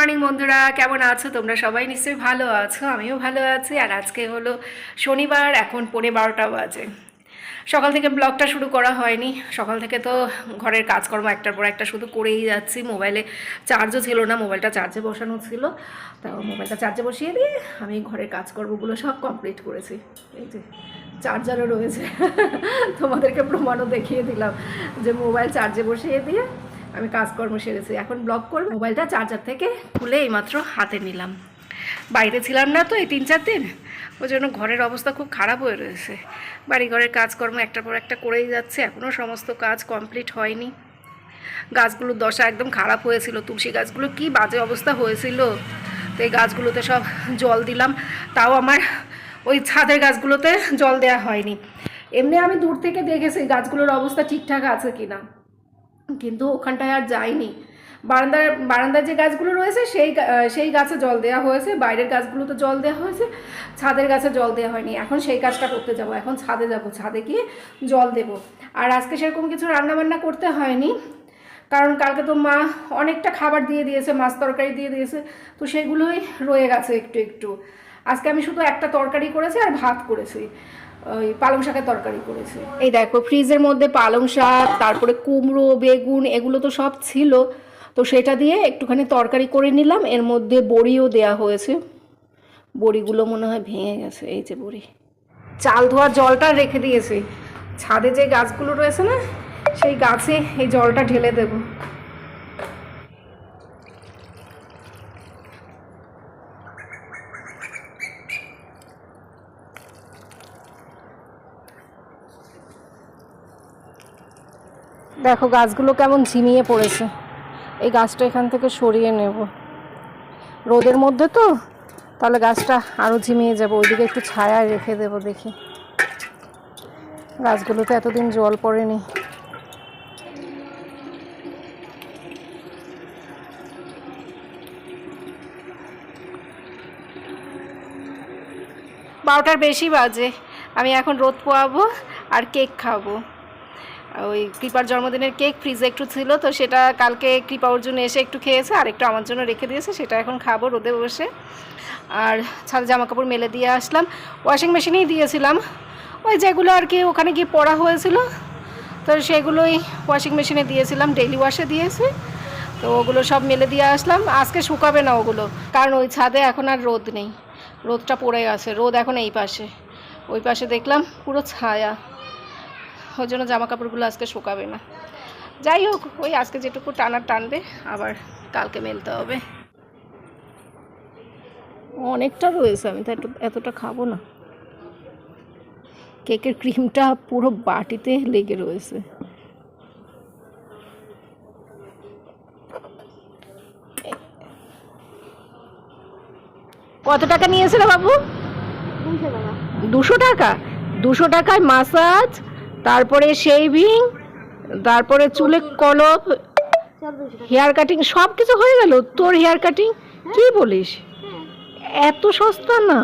Morning বন্ধুরা, কেমন আছো? তোমরা সবাই নিশ্চয়ই ভালো আছো, আমিও ভালো আছি। আর আজকে হলো শনিবার, এখন পৌনে বারোটা বাজে। সকাল থেকে ব্লগটা শুরু করা হয়নি। সকাল থেকে তো ঘরের কাজকর্ম একটার পর একটা শুধু করেই যাচ্ছি। মোবাইলে চার্জও ছিল না, মোবাইলটা চার্জে বসানো ছিল। তা মোবাইলটা চার্জে বসিয়ে দিয়ে আমি ঘরের কাজকর্মগুলো সব কমপ্লিট করেছি। এই যে চার্জারও রয়েছে। তোমাদেরকে প্রমাণও দেখিয়ে দিলাম যে মোবাইল চার্জে বসিয়ে দিয়ে আমি কাজকর্ম সেরেছি। এখন ব্লগ করব। মোবাইলটা চার্জার থেকে খুলে এইমাত্র হাতে নিলাম। বাইরে ছিলাম না তো এই তিন চার দিন। ওই জন্য ঘরের অবস্থা খুব খারাপ হয়ে রয়েছে। বাড়ি ঘরের কাজকর্ম একটার পর একটা করেই যাচ্ছে। এখনও সমস্ত কাজ কমপ্লিট হয়নি। গাছগুলোর দশা একদম খারাপ হয়েছিল। তুলসী গাছগুলো কি বাজে অবস্থা হয়েছিল। তো এই গাছগুলোতে সব জল দিলাম। তাও আমার ওই ছাদের গাছগুলোতে জল দেওয়া হয়নি। এমনি আমি দূর থেকে দেখেছি গাছগুলোর অবস্থা ঠিকঠাক আছে কিনা। কিন্তু ওখানটায় আর যাইনি বারান্দার বারান্দার যে গাছগুলো রয়েছে, সেই সেই গাছে জল দেওয়া হয়েছে। বাইরের গাছগুলোতে জল দেওয়া হয়েছে। ছাদের গাছে জল দেওয়া হয়নি। এখন সেই কাজটা করতে যাব। এখন ছাদে যাব। ছাদে গিয়ে জল দেব। আর আজকে সেরকম কিছু রান্নাবান্না করতে হয়নি। কারণ কালকে তো মা অনেকটা খাবার দিয়ে দিয়েছে, মাছ তরকারি দিয়ে দিয়েছে। তো সেগুলোই রয়ে গেছে একটু একটু। আজকে আমি শুধু একটা তরকারি করেছি আর ভাত করেছি। ওই পালং শাকের তরকারি করেছি। এই দেখো, ফ্রিজের মধ্যে পালং শাক, তারপরে কুমড়ো, বেগুন, এগুলো তো সব ছিল। তো সেটা দিয়ে একটুখানি তরকারি করে নিলাম। এর মধ্যে বড়িও দেয়া হয়েছে। বড়িগুলো মনে হয় ভেঙে গেছে। এই যে বড়ি। চাল ধোয়ার জলটা রেখে দিয়েছি। ছাদে যে গাছগুলো রয়েছে না, সেই গাছে এই জলটা ঢেলে দেবো। দেখো, গাছগুলো কেমন ঝিমিয়ে পড়েছে। এই গাছটা এখান থেকে সরিয়ে নেব। রোদের মধ্যে তো, তাহলে গাছটা আরও ঝিমিয়ে যাবে। ওইদিকে একটু ছায়া রেখে দেবো দেখি। গাছগুলোতে এতদিন জল পড়েনি। বারোটার বেশি বাজে। আমি এখন রোদ পোয়াবো আর কেক খাব। ওই কৃপার জন্মদিনের কেক ফ্রিজে একটু ছিল, তো সেটা কালকে কৃপা অর্জুন এসে একটু খেয়েছে আর একটু আমার জন্য রেখে দিয়েছে, সেটা এখন খাব রোদে বসে। আর ছাদে জামা কাপড় মেলে দিয়ে আসলাম। ওয়াশিং মেশিনেই দিয়েছিলাম। ওই যেগুলো আর কি ওখানে গিয়ে পড়া হয়েছিল, তো সেগুলোই ওয়াশিং মেশিনে দিয়েছিলাম ডেইলি ওয়াশে দিয়েছি। তো ওগুলো সব মেলে দিয়ে আসলাম। আজকে শুকাবে না ওগুলো, কারণ ওই ছাদে এখন আর রোদ নেই। রোদটা পড়ে আছে, রোদ এখন এই পাশে। ওই পাশে দেখলাম পুরো ছায়া। ওই জন্য জামা কাপড়গুলো আজকে শুকাবে না। যাই হোক ওই আজকে যেটুকু টানা টানবে আবার কালকে মেলতে হবে। অনেকটা রয়েছে আমি তো এতটা খাব না। কেকের ক্রিমটা পুরো বাটিতে লেগে রয়েছে। কত টাকা নিয়েছিল বাবু? দুশো টাকা? দুশো টাকায় মাসাজ? তারপরে শেভিং তারপরে চুলে কলপ হেয়ার কাটিং সব কিছু হয়ে গেল। তোর হেয়ার কাটিং কি বলিস? এত সস্তা না।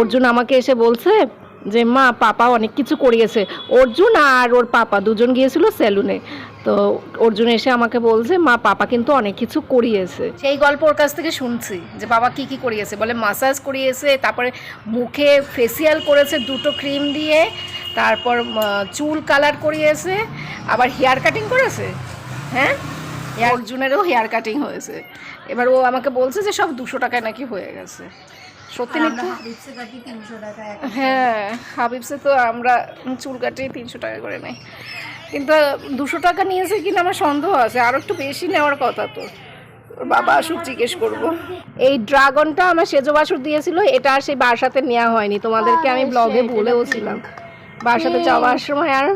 অর্জুন আমাকে এসে বলছে যে মা, পাপা অনেক কিছু করিয়েছে। অর্জুন আর ওর পাপা দুজন গিয়েছিল সেলুনে তো অর্জুন এসে আমাকে বলছে, মা, পাপা কিন্তু অনেক কিছু করিয়েছে। সেই গল্প ওর কাছ থেকে শুনছি, যে বাবা কি কি করিয়েছে। বলে মাসাজ করিয়েছে, তারপরে মুখে ফেসিয়াল করেছে দুটো ক্রিম দিয়ে, তারপর চুল কালার করিয়েছে, আবার হেয়ার কাটিং করেছে? হ্যাঁ? অর্জুনেরও হেয়ার কাটিং হয়েছে। এবার ও আমাকে বলছে যে সব দুশো টাকায় নাকি হয়ে গেছে। সত্যি মিথ্যে হ্যাঁ হাবিবসে তো আমরা চুল কাটি তিনশো টাকা করে নেই। কিন্তু দুশো টাকা নিয়েছে কিনা আমার সন্দেহ আছে আরও একটু বেশি নেওয়ার কথা তো। বাবা আসুক জিজ্ঞেস করব। এই ড্রাগনটা আমার সেজো বাসুর দিয়েছিল এটা আর সেই বাসাতে নেওয়া হয়নি। তোমাদেরকে আমি ব্লগে বলেও ছিলাম। বাসাতে যাওয়ার সময় আর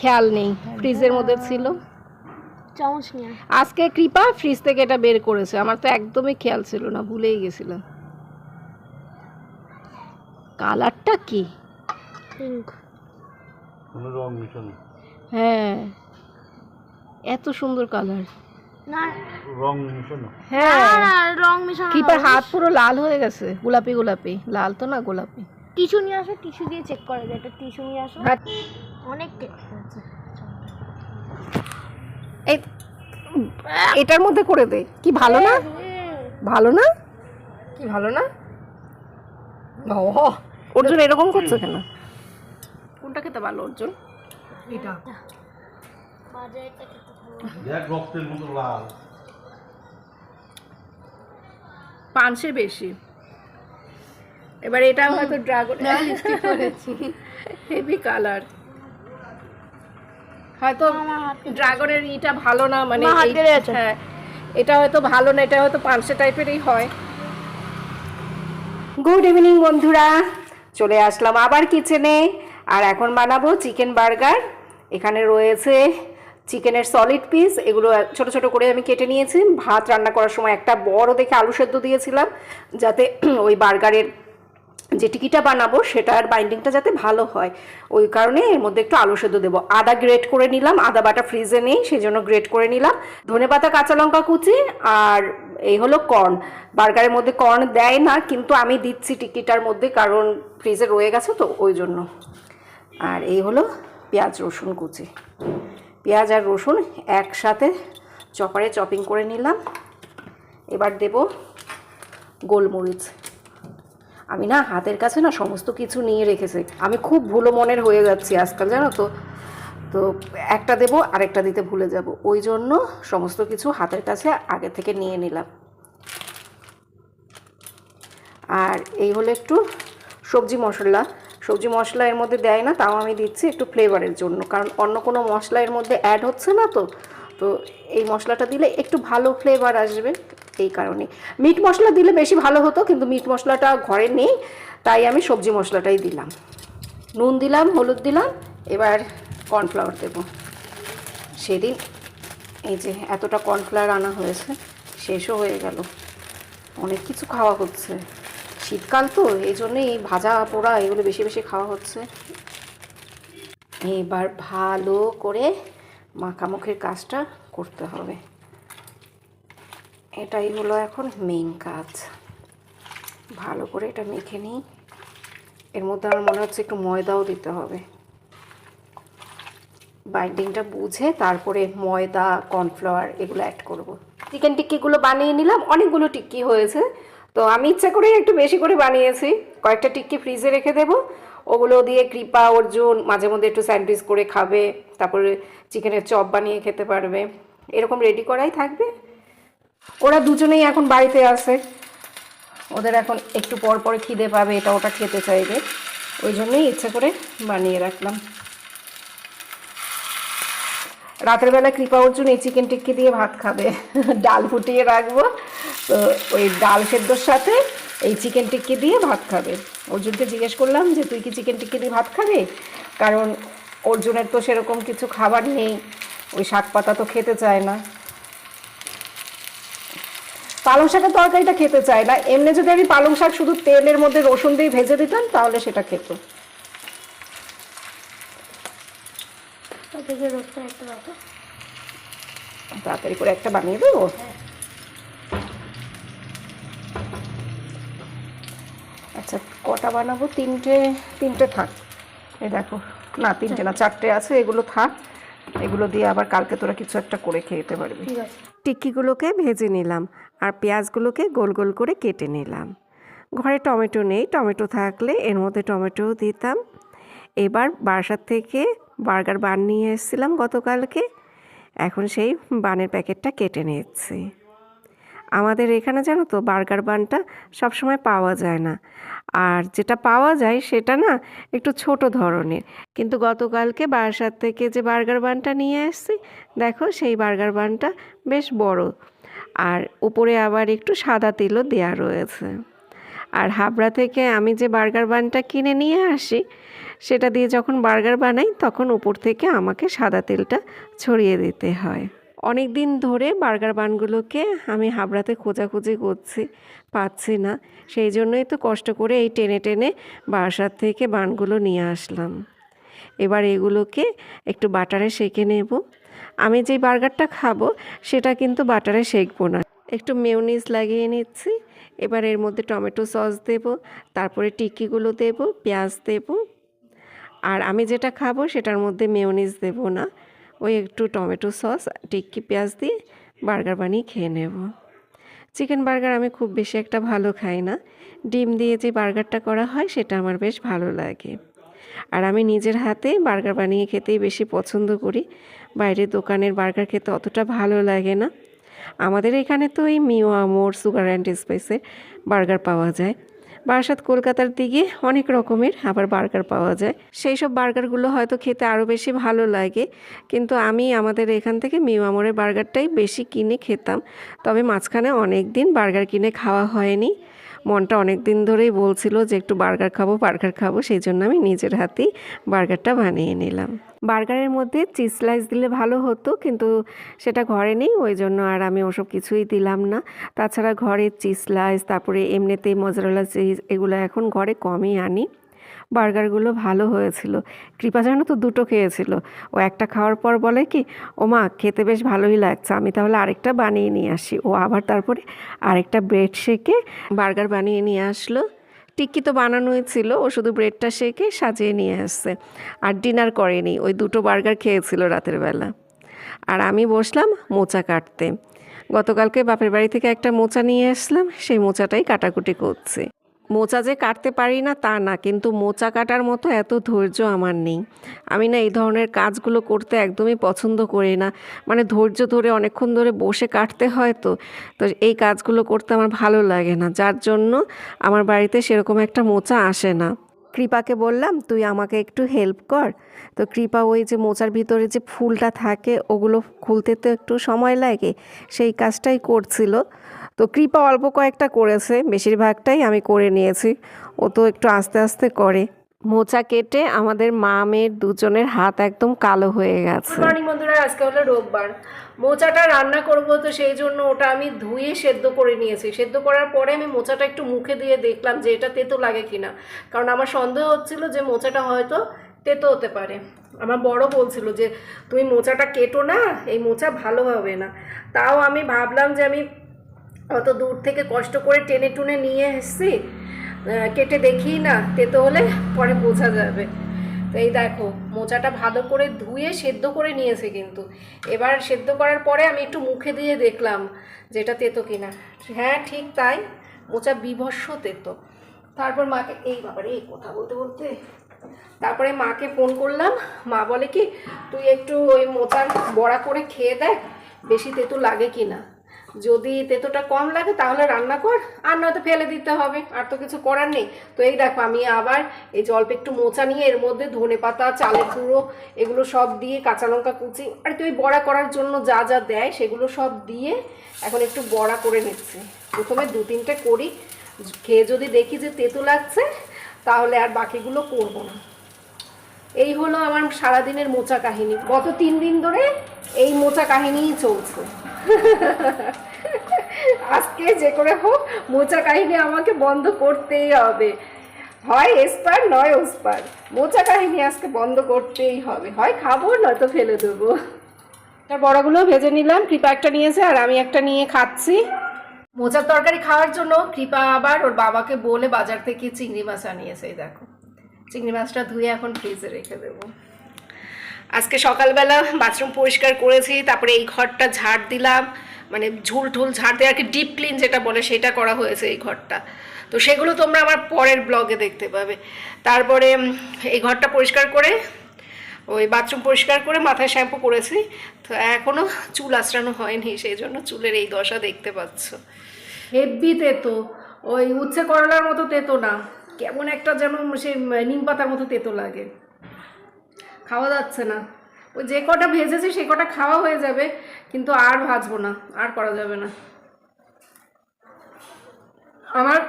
খেয়াল নেই ফ্রিজের মধ্যে ছিল। আজকে কৃপা ফ্রিজ থেকে এটা বের করেছে আমার তো একদমই খেয়াল ছিল না ভুলেই গেছিলাম। কালারটা কি? পিঙ্ক কোনো রং মিশানো। হ্যাঁ। এত সুন্দর কালার। না। রং মিশানো। হ্যাঁ। রং মেশানো কিপার হাত পুরো লাল হয়ে গেছে। গোলাপি গোলাপি। লাল তো না গোলাপি। টিস্যু নিয়ে আসো টিস্যু দিয়ে চেক করে যায় একটা টিস্যু নিয়ে আসো। অনেক এটার মধ্যে করে দে। কি ভালো না? ভালো না? কি ভালো না? অর্জুন এরকম করছ কেন? কোনটা খেতে ভালো অর্জুন? এটা। বাজারটা খেতে ভালো দেখ রক্তের মতো লাল। পাঁচশে বেশি। এবার এটা হয়তো ড্রাগন হেভি কালার হয়তো ড্রাগনের ইটা ভালো না মানে। হ্যাঁ এটা হয়তো ভালো না এটা হয়তো পাঁচশো টাইপেরই হয়। গুড ইভিনিং বন্ধুরা। চলে আসলাম আবার কিচেনে আর এখন বানাবো চিকেন বার্গার এখানে রয়েছে চিকেনের সলিড পিস এগুলো ছোট ছোট করে আমি কেটে নিয়েছি। ভাত রান্না করার সময় একটা বড় দেখে আলু সেদ্ধ দিয়েছিলাম, যাতে ওই বার্গারের যে টিকিটা বানাবো, সেটার বাইন্ডিংটা যাতে ভালো হয়। ওই কারণে এর মধ্যে একটু আলু সেদ্ধ দেবো। আদা গ্রেট করে নিলাম। আদা বাটা ফ্রিজে নেই সেই জন্য গ্রেট করে নিলাম। ধনে পাতা কাঁচা লঙ্কা কুচি আর এই হলো কর্ন বার্গারের মধ্যে কর্ন দেয় না, কিন্তু আমি দিচ্ছি টিকিটার মধ্যে, কারণ ফ্রিজে রয়ে গেছে, তো ওই জন্য। আর এই হলো পেঁয়াজ, রসুন কুচি। পেঁয়াজ আর রসুন একসাথে চপারে চপিং করে নিলাম। এবার দেব গোলমরিচ। আমি না হাতের কাছে না সমস্ত কিছু নিয়ে রেখেছি। আমি খুব ভুলো মনের হয়ে যাচ্ছি আজকাল, জানো তো। তো একটা দেবো, আরেকটা দিতে ভুলে যাব। ওই জন্য সমস্ত কিছু হাতের কাছে আগে থেকে নিয়ে নিলাম। আর এই হলো একটু সবজি মশলা। সবজি মশলা এর মধ্যে দেয় না, তাও আমি দিচ্ছি একটু ফ্লেভারের জন্য। কারণ অন্য কোনো মশলা এর মধ্যে অ্যাড হচ্ছে না তো। তো এই মশলাটা দিলে একটু ভালো ফ্লেভার আসবে এই কারণে। মিট মশলা দিলে বেশি ভালো হতো, কিন্তু মিট মশলাটা ঘরে নেই, তাই আমি সবজি মশলাটাই দিলাম। নুন দিলাম, হলুদ দিলাম, এবার কর্নফ্লাওয়ার দেবো। সেদিন এই যে এতটা কর্নফ্লাওয়ার আনা হয়েছে, শেষও হয়ে গেল। অনেক কিছু খাওয়া হচ্ছে। শীতকাল তো, এই জন্যই ভাজা, পোড়া এগুলো বেশি বেশি খাওয়া হচ্ছে। এবার ভালো করে মাখামুখির কাজটা করতে হবে। এটাই হলো এখন মেইন কাজ। ভালো করে এটা মেখে নিই। এর মধ্যে আমার মনে হচ্ছে একটু ময়দাও দিতে হবে। বাইন্ডিংটা বুঝে তারপরে ময়দা কর্নফ্লাওয়ার এগুলো অ্যাড করব। চিকেন টিক্কিগুলো বানিয়ে নিলাম, অনেকগুলো টিক্কি হয়েছে। তো আমি ইচ্ছা করেই একটু বেশি করে বানিয়েছি। কয়েকটা টিক্কি ফ্রিজে রেখে দেবো। ওগুলো দিয়ে কৃপা অর্জুন মাঝে মধ্যে একটু স্যান্ডউইচ করে খাবে। তারপরে চিকেনের চপ বানিয়ে খেতে পারবে। এরকম রেডি করাই থাকবে। ওরা দুজনেই এখন বাড়িতে আছে। ওদের এখন একটু পর পর খিদে পাবে, এটা ওটা খেতে চাইবে। ওই জন্যই ইচ্ছে করে বানিয়ে রাখলাম। রাতের বেলা কৃপা অর্জুন এই চিকেন টিক্কি দিয়ে ভাত খাবে। ডাল ফুটিয়ে রাখব। তো ওই ডাল সেদ্ধর সাথে এই চিকেন টিক্কি দিয়ে ভাত খাবে। অর্জুনকে জিজ্ঞেস করলাম যে, তুই কি চিকেন টিক্কি দিয়ে ভাত খাবে? কারণ অর্জুনের তো সেরকম কিছু খাবার নেই। ওই শাক পাতা তো খেতে চায় না। পালং শাকের তরকারিটা খেতে চায় না। এমনি যদি আমি পালং শাক শুধু তেলের মধ্যে রসুন দিয়ে ভেজে দিতাম, তাহলে সেটা খেত। থেকে রোদটা একটা রাখো। তাড়াতাড়ি করে একটা বানিয়ে দেবো? আচ্ছা কটা বানাবো? তিনটে তিনটে থাক। এই দেখো না তিনটে না চারটে আছে এগুলো থাক। এগুলো দিয়ে আবার কালকে তোরা কিছু একটা করে খেতে পারবি। টিক্কিগুলোকে ভেজে নিলাম আর পেঁয়াজগুলোকে গোল গোল করে কেটে নিলাম। ঘরে টমেটো নেই টমেটো থাকলে এর মধ্যে টমেটোও দিতাম। এবার বাসার থেকে বার্গার বান নিয়ে এসেছিলাম গতকালকে। এখন সেই বানের প্যাকেটটা কেটে নিচ্ছি আমাদের এখানে জানো তো বার্গার বানটা সবসময় পাওয়া যায় না। আর যেটা পাওয়া যায় সেটা না একটু ছোট ধরনের। কিন্তু গতকালকে বারাসাত থেকে যে বার্গার বানটা নিয়ে এসেছি, দেখো সেই বার্গার বানটা বেশ বড়। আর উপরে আবার একটু সাদা তেলও দেয়া রয়েছে। আর হাবড়া থেকে আমি যে বার্গার বানটা কিনে নিয়ে আসি সেটা দিয়ে যখন বার্গার বানাই, তখন উপর থেকে আমাকে সাদা তেলটা ছড়িয়ে দিতে হয়। অনেক দিন ধরে বার্গার বানগুলোকে আমি হাবড়াতে খোঁজাখুঁজি করছি, পাচ্ছি না। সেই জন্যই তো কষ্ট করে এই টেনে টেনে বাসার থেকে বানগুলো নিয়ে আসলাম। এবার এগুলোকে একটু বাটারে সেঁকে নেব। আমি যেই বার্গারটা খাব, সেটা কিন্তু বাটারে সেঁকবো না। একটু মেয়োনিজ লাগিয়ে নিচ্ছি। এবার এর মধ্যে টমেটো সস দেব, তারপরে টিক্কিগুলো দেব, পেঁয়াজ দেব আর আমি যেটা খাব সেটার মধ্যে মেয়োনিজ দেব না। ওই একটু টমেটো সস, টিক্কি পেঁয়াজ দিয়ে বার্গার বানিয়ে খেয়ে নেব। চিকেন বার্গার আমি খুব বেশি একটা ভালো খাই না। ডিম দিয়ে যে বার্গারটা করা হয় সেটা আমার বেশ ভালো লাগে। আর আমি নিজের হাতে বার্গার বানিয়ে খেতেই বেশি পছন্দ করি। বাইরের দোকানের বার্গার খেতে অতটা ভালো লাগে না। আমাদের এখানে তো এই মিও আমোর সুগার অ্যান্ড স্পাইসের বার্গার পাওয়া যায়। বারাসাত কলকাতার দিকে অনেক রকমের আবার বার্গার পাওয়া যায়। সেই সব বার্গারগুলো হয়তো খেতে আরও বেশি ভালো লাগে, কিন্তু আমি আমাদের এখান থেকে মিমামোরের বার্গারটাই বেশি কিনে খেতাম। তবে মাঝখানে অনেক দিন বার্গার কিনে খাওয়া হয়নি। মনটা অনেক দিন ধরেই বলছিল যে একটু বার্গার খাব বার্গার খাব, সেই জন্য আমি নিজের হাতেই বার্গারটা বানিয়ে নিলাম। বার্গারের মধ্যে চিজ স্লাইস দিলে ভালো হতো, কিন্তু সেটা ঘরে নেই, ওই জন্য আর আমি ওসব কিছুই দিলাম না। তাছাড়া ঘরে চিজ স্লাইস, তারপরে এমনিতেই মজারলা চিজ, এগুলো এখন ঘরে কমই আনি। বার্গারগুলো ভালো হয়েছিল। কৃপা যেন তো দুটো খেয়েছিল। ও একটা খাওয়ার পর বলে কি ও মা খেতে বেশ ভালোই লাগছে, আমি তাহলে আরেকটা বানিয়ে নিয়ে আসি। ও আবার তারপরে আরেকটা ব্রেড শেকে বার্গার বানিয়ে নিয়ে আসলো। টিক্কি তো বানানোই ছিল, ও শুধু ব্রেডটা শেকে সাজিয়ে নিয়ে আসছে। আর ডিনার করেনি, ওই দুটো বার্গার খেয়েছিল রাতের বেলা। আর আমি বসলাম মোচা কাটতে। গতকালকে বাপের বাড়ি থেকে একটা মোচা নিয়ে আসলাম, সেই মোচাটাই কাটাকুটি করছে। মোচা যে কাটতে পারি না, তা না, কিন্তু মোচা কাটার মতো এত ধৈর্য আমার নেই। আমি না এই ধরনের কাজগুলো করতে একদমই পছন্দ করি না। মানে ধৈর্য ধরে অনেকক্ষণ ধরে বসে কাটতে হয় তো তো এই কাজগুলো করতে আমার ভালো লাগে না। যার জন্য আমার বাড়িতে সেরকম একটা মোচা আসে না। কৃপাকে বললাম, তুই আমাকে একটু হেল্প কর। তো কৃপা ওই যে মোচার ভিতরে যে ফুলটা থাকে, ওগুলো খুলতে তো একটু সময় লাগে। সেই কাজটাই করছিল। তো কৃপা অল্প কয়েকটা করেছে, বেশিরভাগটাই আমি করে নিয়েছি। ও তো একটু আস্তে আস্তে করে। মোচা কেটে আমাদের মা মেয়ের দুজনের হাত একদম কালো হয়ে গেছে। মর্নিং বন্ধুরা, আজকে হলো রোববার। মোচাটা রান্না করব তো সেই জন্য ওটা আমি ধুয়ে সেদ্ধ করে নিয়েছি। সেদ্ধ করার পরে আমি মোচাটা একটু মুখে দিয়ে দেখলাম যে এটা তেতো লাগে কিনা। কারণ আমার সন্দেহ হচ্ছিল যে মোচাটা হয়তো তেতো হতে পারে। আমার বড় বলছিল যে, তুমি মোচাটা কেটো না, এই মোচা ভালো হবে না। তাও আমি ভাবলাম যে আমি অত দূর থেকে কষ্ট করে টেনে টুনে নিয়ে এসেছি। কেটে দেখি না, তেতো হলে পরে বোঝা যাবে। তো এই দেখো, মোচাটা ভালো করে ধুয়ে সেদ্ধ করে নিয়েছে কিন্তু। এবার সেদ্ধ করার পরে আমি একটু মুখে দিয়ে দেখলাম যে এটা তেতো কিনা। হ্যাঁ ঠিক তাই, মোচা বিভৎস তেতো। তারপর মাকে, এই ব্যাপারে এই কথা বলতে বলতে। তারপরে মাকে ফোন করলাম, মা বলে কি, তুই একটু ওই মোচার বড়া করে খেয়ে দেখ, বেশি তেতো লাগে কি না যদি তেতোটা কম লাগে তাহলে রান্না কর, আর নয়তো ফেলে দিতে হবে, আর তো কিছু করার নেই। তো এই দেখো, আমি আবার এই অল্প একটু মোচা নিয়ে এর মধ্যে ধনে পাতা, চালের গুঁড়ো, এগুলো সব দিয়ে কাঁচা লঙ্কা কুচি, আর তুই বড়া করার জন্য যা যা দেয় সেগুলো সব দিয়ে এখন একটু বড়া করে নিচ্ছি। প্রথমে দু তিনটে করি, খেয়ে যদি দেখি যে তেতো লাগছে, তাহলে আর বাকিগুলো করব না। এই হলো আমার সারাদিনের মোচা কাহিনী। গত তিন দিন ধরে এই মোচা কাহিনীই চলছে। আজকে যে করে হোক মোচা কাহিনী আমাকে বন্ধ করতেই হবে। হয় এসপার নয় ওসপার। মোচা কাহিনী আজকে বন্ধ করতেই হবে। হয় খাব নয়তো ফেলে দেবো। তার বড়গুলো ভেজে নিলাম। কৃপা একটা নিয়েছে আর আমি একটা নিয়ে খাচ্ছি। মোচার তরকারি খাওয়ার জন্য কৃপা আবার ওর বাবাকে বলে বাজার থেকে চিংড়ি মাছ আনিয়েছে দেখো। চিংড়ি মাছটা ধুয়ে এখন ফ্রিজে রেখে দেবো। আজকে সকালবেলা বাথরুম পরিষ্কার করেছি, তারপরে এই ঘরটা ঝাড় দিলাম। মানে ঝুল ঢুল ঝাড় দিয়ে আর কি ডিপ ক্লিন যেটা বলে সেটা করা হয়েছে এই ঘরটা। তো সেগুলো তোমরা আমার পরের ব্লগে দেখতে পাবে। তারপরে এই ঘরটা পরিষ্কার করে, ওই বাথরুম পরিষ্কার করে মাথায় শ্যাম্পু করেছি। তো এখনও চুল আঁচড়ানো হয়নি, সেই জন্য চুলের এই দশা দেখতে পাচ্ছ। হেব্বি তেতো, ওই উচ্ছে করলার মতো তেতো না। কেমন একটা যেন সে নিম পাতার মতো তেতো লাগে। খাওয়া যাচ্ছে না। ওই যে কটা ভেজেছি সে কটা খাওয়া হয়ে যাবে, কিন্তু আর ভাজবো না, আর করা যাবে না। আমার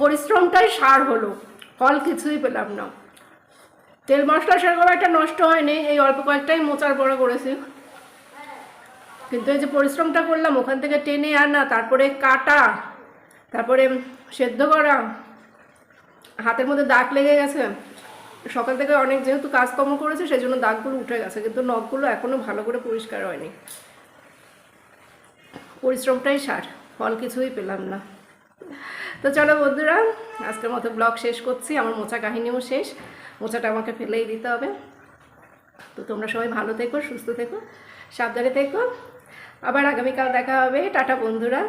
পরিশ্রমটাই সার হলো, ফল কিছুই পেলাম না। তেল মশলা সেরকম একটা নষ্ট হয়নি, এই অল্প কয়েকটাই মোচার বড় করেছি। কিন্তু এই যে পরিশ্রমটা করলাম, ওখান থেকে টেনে আনা, তারপরে কাটা, তারপরে সেদ্ধ করা, হাতের মধ্যে দাগ লেগে গেছে সকাল থেকে অনেক যেহেতু কাজকর্ম করেছে সেই জন্য দাগগুলো উঠে গেছে, কিন্তু নখগুলো এখনও ভালো করে পরিষ্কার হয়নি। পরিশ্রমটাই সার, ফল কিছুই পেলাম না। তো চলো বন্ধুরা, আজকের মতো ব্লগ শেষ করছি, আমার মোচা কাহিনীও শেষ, মোচাটা আমাকে ফেলেই দিতে হবে। তো তোমরা সবাই ভালো থেকো, সুস্থ থেকো, সাবধানে থেকো। আবার আগামীকাল দেখা হবে, টাটা বন্ধুরা।